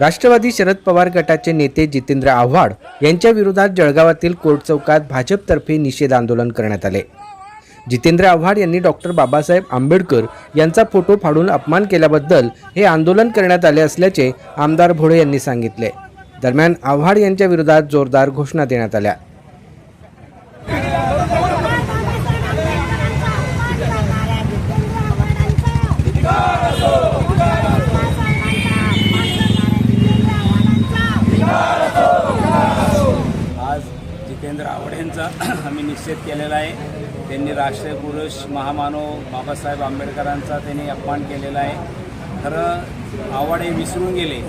राष्ट्रवादी शरद पवार गटाचे नेते जितेंद्र आव्हाड यांच्या विरोधात जळगावातील कोर्ट चौकात भाजपतर्फे निषेध आंदोलन करण्यात आले. जितेंद्र आव्हाड यांनी डॉक्टर बाबासाहेब आंबेडकर यांचा फोटो फाडून अपमान केल्याबद्दल हे आंदोलन करण्यात आले असल्याचे आमदार भोळे यांनी सांगितले. दरम्यान आव्हाड यांच्या विरोधात जोरदार घोषणा देण्यात आल्या. Oh जितेंद्र आवड यांचा आम्ही निश्चित केलेला आहे. त्यांनी राष्ट्रीय पुरुष महामानव बाबासाहेब आंबेडकरांचा त्यांनी अपमान केलेला आहे. खरं आवड हे विसरून गेले.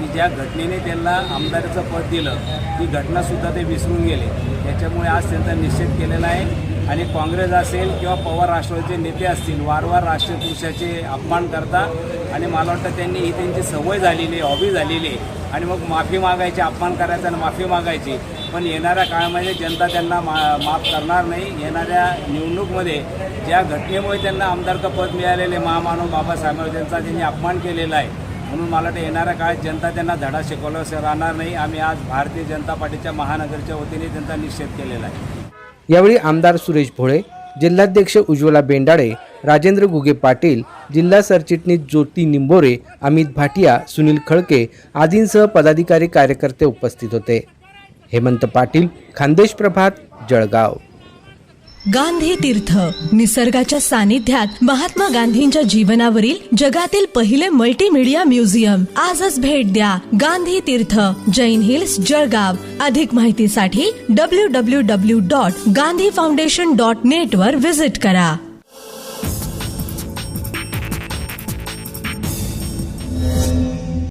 की ज्या घटनेने त्यांना आमदाराचं पद दिलं ती घटनासुद्धा ते विसरून गेले. त्याच्यामुळे आज त्यांचा निश्चित केलेला आहे. आणि काँग्रेस असेल किंवा पवार राष्ट्रवादीचे नेते असतील वारंवार राष्ट्रीय पुरुषाचे अपमान करता. आणि मला वाटतं त्यांनी ही त्यांची सवय झालेली आहे हॉबी झालेली आहे. आणि मग माफी मागायची अपमान करायचा आणि माफी मागायची. पण येणाऱ्या काळामध्ये जनता त्यांना मा माफ करणार नाही. येणाऱ्या निवडणूकमध्ये ज्या घटनेमुळे त्यांना आमदारचं पद मिळालेले महामानव बाबासाहेब यांचा त्यांनी अपमान केलेला आहे. म्हणून मला वाटतं येणाऱ्या काळात जनता त्यांना धडा शिकवला राहणार नाही. आम्ही आज भारतीय जनता पार्टीच्या महानगरच्या वतीने त्यांचा निषेध केलेला आहे. यावेळी आमदार सुरेश भोळे जिल्हाध्यक्ष उज्ज्वला बेंडाळे राजेंद्र गुगे पाटील जिल्हा सरचिटणीस ज्योती निंबोरे अमित भाटिया सुनील खळके आदींसह पदाधिकारी कार्यकर्ते उपस्थित होते. हेमंत पाटील खानदेश प्रभात जळगाव. गांधी तीर्थ. निसर्गाच्या सानिध्यात महात्मा गांधींच्या जीवनावरील जगातील पहिले मल्टीमीडिया म्युझियम आजच भेट द्या. गांधी तीर्थ. जैन हिल्स जळगाव. अधिक माहितीसाठी W W W dot Gandhi foundation dot net वर विजिट करा.